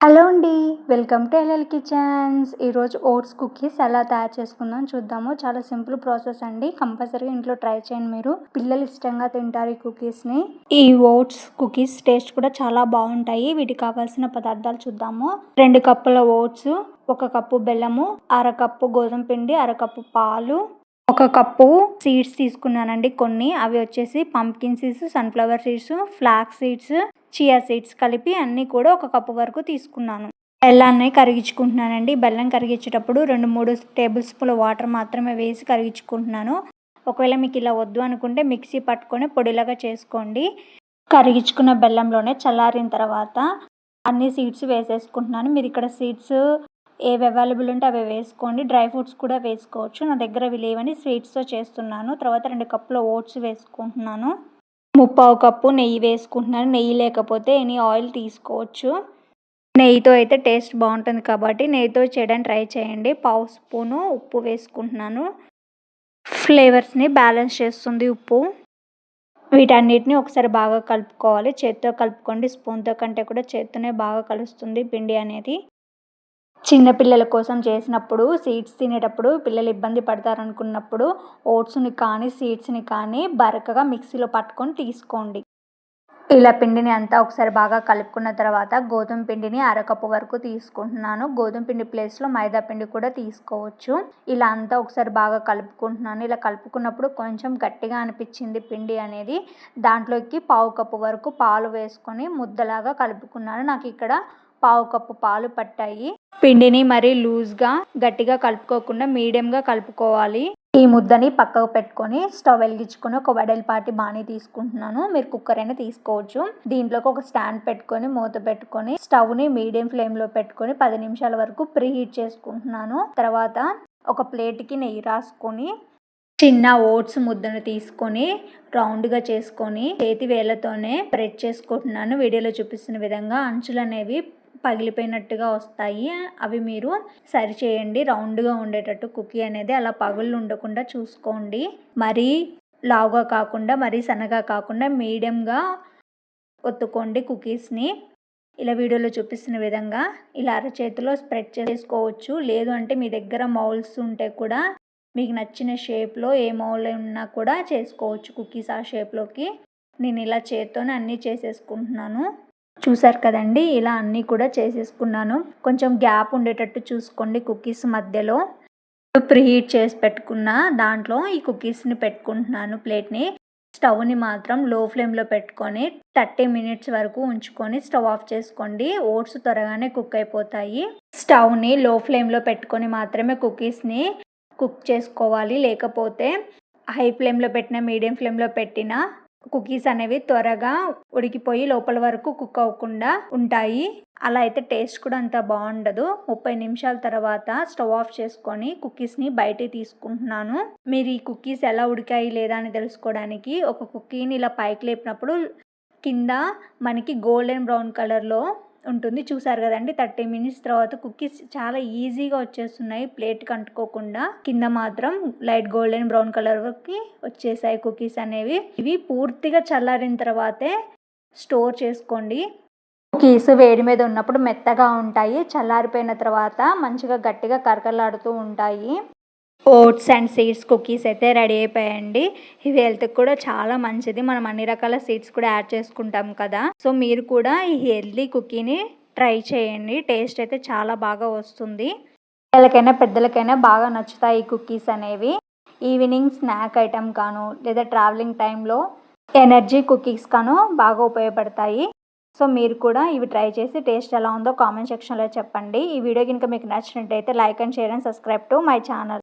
Hello అండి welcome to LL kitchens. ఈరోజు oats cookies ఎలా తయారు చేసుకుందాం చూద్దాము. చాలా సింపుల్ ప్రాసెస్ అండి. కంపల్సరీగా ఇంట్లో ట్రై చేయండి మీరు. పిల్లలు ఇష్టంగా తింటారు ఈ కుకీస్ని ఈ ఓట్స్ కుకీస్ టేస్ట్ కూడా చాలా బాగుంటాయి. వీటికి కావాల్సిన పదార్థాలు చూద్దాము. రెండు కప్పుల ఓట్స్ ఒక కప్పు బెల్లము అర కప్పు గోధుమ పిండి అర కప్పు పాలు ఒక కప్పు సీడ్స్ తీసుకున్నానండి కొన్ని. అవి వచ్చేసి pumpkin seeds sunflower seeds flax seeds chia seeds కలిపి అన్నీ కూడా ఒక కప్పు వరకు తీసుకున్నాను. బెల్లాన్ని కరిగించుకుంటున్నానండి. బెల్లం కరిగించేటప్పుడు రెండు మూడు టేబుల్ స్పూన్ల వాటర్ మాత్రమే వేసి కరిగించుకుంటున్నాను. ఒకవేళ మీకు ఇలా వద్దు అనుకుంటే మిక్సీ పట్టుకొని పొడిలాగా చేసుకోండి. కరిగించుకున్న బెల్లంలోనే చల్లారిన తర్వాత అన్ని సీడ్స్ వేసేసుకుంటున్నాను. మీరు ఇక్కడ సీడ్స్ ఏవి అవైలబుల్ ఉంటే అవి వేసుకోండి. డ్రై ఫ్రూట్స్ కూడా వేసుకోవచ్చు. నా దగ్గర అవి లేవని స్వీట్స్తో చేస్తున్నాను. తర్వాత రెండు కప్పుల ఓట్స్ వేసుకుంటున్నాను. ముప్పావు కప్పు నెయ్యి వేసుకుంటున్నాను నెయ్యి లేకపోతే ఎనీ ఆయిల్ తీసుకోవచ్చు. నెయ్యితో అయితే టేస్ట్ బాగుంటుంది కాబట్టి నెయ్యితో చేయడానికి ట్రై చేయండి. పావు స్పూను ఉప్పు వేసుకుంటున్నాను. ఫ్లేవర్స్ని బ్యాలెన్స్ చేస్తుంది ఉప్పు. వీటన్నిటిని ఒకసారి బాగా కలుపుకోవాలి. చేత్తో కలుపుకోండి. స్పూన్తో కంటే కూడా చేత్తోనే బాగా కలుస్తుంది పిండి అనేది. చిన్నపిల్లల కోసం చేసినప్పుడు సీడ్స్ తినేటప్పుడు పిల్లలు ఇబ్బంది పడతారు అనుకున్నప్పుడు ఓట్స్ని కానీ సీడ్స్ని కానీ బరకగా మిక్సీలో పట్టుకొని తీసుకోండి. ఇలా పిండిని అంతా ఒకసారి బాగా కలుపుకున్న తర్వాత గోధుమ పిండిని అరకప్పు వరకు తీసుకుంటున్నాను. గోధుమ పిండి ప్లేస్లో మైదా పిండి కూడా తీసుకోవచ్చు. ఇలా అంతా ఒకసారి బాగా కలుపుకుంటున్నాను. ఇలా కలుపుకున్నప్పుడు కొంచెం గట్టిగా అనిపించింది పిండి అనేది. దాంట్లోకి పావు కప్పు వరకు పాలు వేసుకొని ముద్దలాగా కలుపుకున్నాను. నాకు ఇక్కడ పావు కప్పు పాలు పట్టాయి. పిండిని మరీ లూజ్గా గట్టిగా కలుపుకోకుండా మీడియంగా కలుపుకోవాలి. ఈ ముద్దని పక్కకు పెట్టుకొని స్టవ్ వెలిగించుకొని ఒక వెడల్పాటి బాణీ తీసుకుంటున్నాను. మీరు కుక్కర్ అయినా తీసుకోవచ్చు. దీంట్లోకి ఒక స్టాండ్ పెట్టుకొని మూత పెట్టుకొని స్టవ్ని మీడియం ఫ్లేమ్లో పెట్టుకొని పది నిమిషాల వరకు ప్రీ హీట్ చేసుకుంటున్నాను. తర్వాత ఒక ప్లేట్కి నెయ్యి రాసుకొని చిన్న ఓట్స్ ముద్దను తీసుకొని రౌండ్గా చేసుకొని చేతి వేలతోనే ప్రెడ్ చేసుకుంటున్నాను. వీడియోలో చూపిస్తున్న విధంగా అంచులు అనేవి పగిలిపోయినట్టుగా వస్తాయి. అవి మీరు సరి చేయండి. రౌండ్గా ఉండేటట్టు కుకీ అనేది అలా పగుళ్ళు ఉండకుండా చూసుకోండి. మరీ లావుగా కాకుండా మరీ సన్నగా కాకుండా మీడియంగా ఒత్తుకోండి కుకీస్ని. ఇలా వీడియోలో చూపిస్తున్న విధంగా ఇలా అరచేతిలో స్ప్రెడ్ చేసుకోవచ్చు. లేదు అంటే మీ దగ్గర మౌల్స్ ఉంటే కూడా మీకు నచ్చిన షేప్లో ఏ మౌల్ ఉన్నా కూడా చేసుకోవచ్చు కుకీస్ ఆ షేప్లోకి. నేను ఇలా చేత్తోనే అన్నీ చేసేసుకుంటున్నాను. చూసారు కదండి ఇలా అన్నీ కూడా చేసేసుకున్నాను. కొంచెం గ్యాప్ ఉండేటట్టు చూసుకోండి కుకీస్ మధ్యలో. ప్రీహీట్ చేసి పెట్టుకున్న దాంట్లో ఈ కుకీస్ని పెట్టుకుంటున్నాను ప్లేట్ని. స్టవ్ని మాత్రం లో ఫ్లేమ్లో పెట్టుకొని థర్టీ మినిట్స్ వరకు ఉంచుకొని స్టవ్ ఆఫ్ చేసుకోండి. ఓట్స్ త్వరగానే కుక్ అయిపోతాయి. స్టవ్ని లో ఫ్లేమ్లో పెట్టుకొని మాత్రమే కుకీస్ని కుక్ చేసుకోవాలి. లేకపోతే హై ఫ్లేమ్లో పెట్టిన మీడియం ఫ్లేమ్లో పెట్టిన కుకీస్ అనేవి త్వరగా ఉడికిపోయి లోపల వరకు కుక్ అవ్వకుండా ఉంటాయి. అలా అయితే టేస్ట్ కూడా అంత బాగుండదు. ముప్పై నిమిషాల తర్వాత స్టవ్ ఆఫ్ చేసుకొని కుకీస్ని బయట తీసుకుంటున్నాను. మీరు ఈ కుకీస్ ఎలా ఉడికాయి లేదా అని తెలుసుకోవడానికి ఒక కుకీని ఇలా పైకి లేపినప్పుడు కింద మనకి గోల్డెన్ బ్రౌన్ కలర్లో ఉంటుంది. చూసారు కదండి థర్టీ మినిట్స్ తర్వాత కుకీస్ చాలా ఈజీగా వచ్చేస్తున్నాయి. ప్లేట్ కంటుకోకుండా కింద మాత్రం లైట్ గోల్డెన్ బ్రౌన్ కలర్కి వచ్చేసాయి కుకీస్ అనేవి. ఇవి పూర్తిగా చల్లారిన తర్వాతే స్టోర్ చేసుకోండి. కుకీస్ వేడి మీద ఉన్నప్పుడు మెత్తగా ఉంటాయి. చల్లారిపోయిన తర్వాత మంచిగా గట్టిగా కరకలాడుతూ ఉంటాయి. ఓట్స్ అండ్ సీడ్స్ కుకీస్ అయితే రెడీ అయిపోయాయండి. ఇవి హెల్త్కి కూడా చాలా మంచిది. మనం అన్ని రకాల సీడ్స్ కూడా యాడ్ చేసుకుంటాం కదా. సో మీరు కూడా ఈ హెల్దీ కుకీని ట్రై చేయండి. టేస్ట్ అయితే చాలా బాగా వస్తుంది. పిల్లలకైనా పెద్దలకైనా బాగా నచ్చుతాయి ఈ కుకీస్ అనేవి. ఈవినింగ్ స్నాక్ ఐటమ్ కాను లేదా ట్రావెలింగ్ టైంలో ఎనర్జీ కుకీస్ కాను బాగా ఉపయోగపడతాయి. సో మీరు కూడా ఇవి ట్రై చేసి టేస్ట్ ఎలా ఉందో కామెంట్ సెక్షన్లో చెప్పండి. ఈ వీడియో కనుక మీకు నచ్చినట్టయితే like and share and subscribe to my channel.